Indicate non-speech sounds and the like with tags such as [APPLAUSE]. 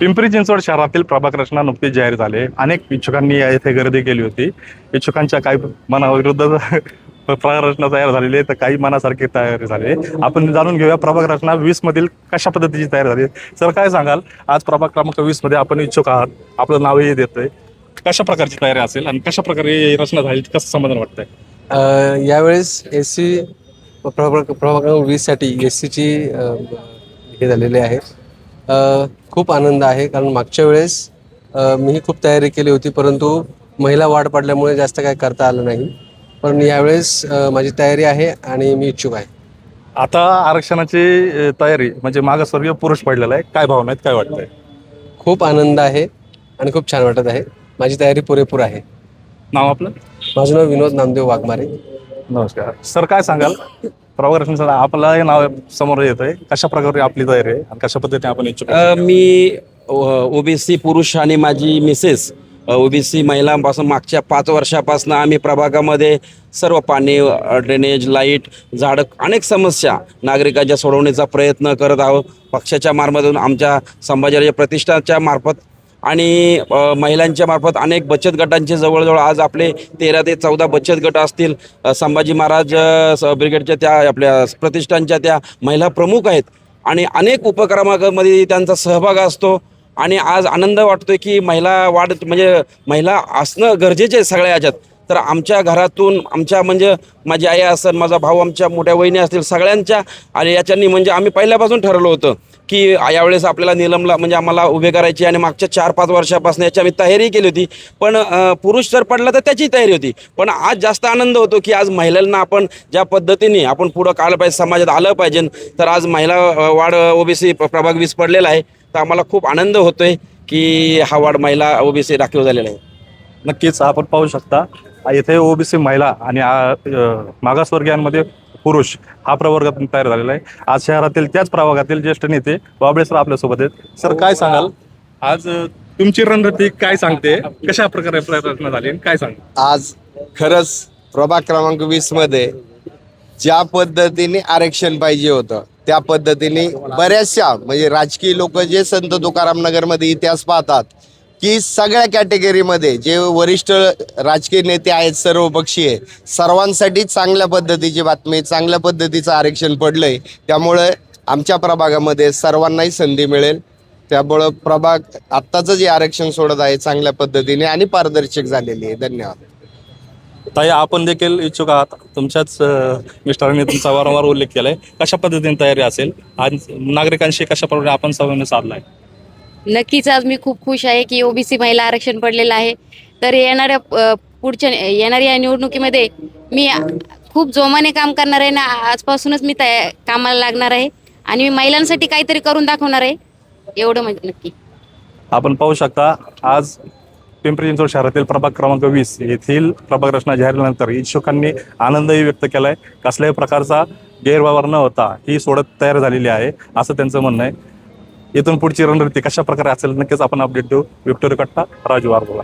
पिंपरी चिंचवड शहरातील प्रभाग रचना नुकतीच जाहीर झाले अनेक इच्छुकांनी या येथे गर्दी केली होती. इच्छुकांच्या काही मनाविरुद्ध [LAUGHS] प्रभाग रचना तयार झालेली आहे तर काही मनासारखी तयारी झाली आहे. आपण जाणून घेऊया प्रभाग रचना वीस मधील कशा पद्धतीची तयारी झाली सर काय सांगाल? आज प्रभाग क्रमांक वीसमध्ये आपण इच्छुक आहात. आपलं नावही देतोय. कशा प्रकारची तयारी असेल आणि कशा प्रकारे रचना झाली? कसं समाधान वाटतंय? यावेळेस एस सी प्रभाग प्रभाग वीस वीससाठी एस सीची हे झालेली आहे. खूप आनंद आहे कारण मागच्या वेळेस मीही खूप तयारी केली होती परंतु महिला वाढ पडल्यामुळे जास्त काय करता आलं नाही. पण यावेळेस माझी तयारी आहे आणि मी इच्छुक आहे. आता आरक्षणाची तयारी म्हणजे मागासवर्गीय पुरुष पडलेला आहे. काय भावना आहेत काय वाटतंय? खूप आनंद आहे आणि खूप छान वाटत आहे. माझी तयारी पुरेपूर आहे. नाव आपलं? माझं नाव विनोद नामदेव वाघमारे. नमस्कार. सर काय सांगाल? प्रभाग रचनेचं नाव समोर येत आहे कशा प्रकारे आपली तयारी आहे आणि कशा पद्धतीने आपण इच्छुक आहोत? मी ओबीसी पुरुष आणि माझी मिसेस ओबीसी महिलांपासून मागच्या पाच वर्षापासून आम्ही प्रभागामध्ये सर्व पाणी अ, ड्रेनेज लाइट झाडं अनेक समस्या नागरिकांच्या सोडवण्याचा प्रयत्न करत आहोत पक्षाच्या मार्फतून आमच्या संभाजीराजे प्रतिष्ठानच्या मार्फत आणि महिलांच्या मार्फत अनेक बचत गटांचे जवळजवळ आज आपले तेरा ते चौदा बचत गट असतील. संभाजी महाराज स- ब्रिगेडच्या त्या आपल्या प्रतिष्ठानच्या त्या महिला प्रमुख आहेत. आणि अनेक उपक्रमामध्ये त्यांचा सहभाग असतो. आणि आज आनंद वाटतोय की महिला वाढ म्हणजे महिला असणं गरजेचे आहे सगळ्या याच्यात तर आमच्या घरातून आमच्या म्हणजे माझी आई असेल माझा भाऊ आमच्या मोठ्या वहिनी असतील सगळ्यांच्या आणि याच्यानी म्हणजे आम्ही पहिल्यापासून ठरवलं होतं की यावेळेस आपल्याला निलमला म्हणजे आम्हाला उभे करायची आणि मागच्या चार पाच वर्षापासून याची आम्ही तयारी केली होती. पण पुरुष जर पडला तर त्याची तयारी होती. पण आज जास्त आनंद होतो की आज महिलांना आपण ज्या पद्धतीने आपण पुढं कालं पाहिजे समाजात आलं पाहिजे तर आज महिला वाढ ओबीसी प्रभाग वीस पडलेला आहे. तर आम्हाला खूप आनंद होतोय की हा वाढ महिला ओबीसी राखीव झालेला आहे. नक्कीच आपण पाहू शकता. येथे ओबीसी महिला आणि मागासवर्गीयांमध्ये पुरुष हा प्रवर्गातून तयार झालेला आहे. आज शहरातील त्याच प्रभागातील ज्येष्ठ नेते बाबळे सर आपल्यासोबत आहेत. सर काय सांगाल? आज अ, तुमची रणनीती काय सांगते? कशा प्रकारे प्रयत्न झाले आणि काय सांग आज खरंच प्रभाग क्रमांक वीसमध्ये ज्या पद्धतीने आरक्षण पाहिजे होतं त्या पद्धतीने बऱ्याचशा म्हणजे राजकीय लोक जे संत तुकाराम नगरमध्ये इतिहास पाहतात की सगळ्या कॅटेगरीमध्ये जे वरिष्ठ राजकीय नेते आहेत सर्वपक्षीय सर्वांसाठी चांगल्या पद्धतीची बातमी चांगल्या पद्धतीचं आरक्षण पडलंय. त्यामुळे आमच्या प्रभागामध्ये सर्वांनाही संधी मिळेल. त्यामुळं प्रभाग आत्ताचं जे आरक्षण सोडत आहे चांगल्या पद्धतीने आणि पारदर्शक झालेली आहे. धन्यवाद. ताई आपण देखील इच्छुक आहात. तुमच्याच मिस्टरांनी तुमचा वारंवार उल्लेख केलाय. कशा पद्धतीने तयारी असेल? आणि नागरिकांशी कशा प्रकारे आपण संवाद साधलाय? नक्कीच आज मी खूप खुश आहे की ओबीसी महिला आरक्षण पडलेलं आहे. तर येणाऱ्या पुढच्या येणाऱ्या या निवडणुकीमध्ये मी खूप जोमाने काम करणार आहे ना आजपासूनच मी तया कामाला लागणार आहे. आणि मी महिलांसाठी काहीतरी करून दाखवणार आहे. एवढं म्हणजे नक्की. आपण पाहू शकता आज पिंपरी चिंचवड शहरातील प्रभाग क्रमांक वीस येथील प्रभाग रचना जाहीरनंतर इच्छुकांनी आनंदही व्यक्त केलाय. कसल्याही प्रकारचा गैरव्यवहार न होता ही सोडत तयार झालेली आहे असं त्यांचं म्हणणं आहे. इथून पुढची रणनीती कशा प्रकारे असेल नक्कीच आपण अपडेट देऊ. विक्टोरी कट्टा राजू वारबोला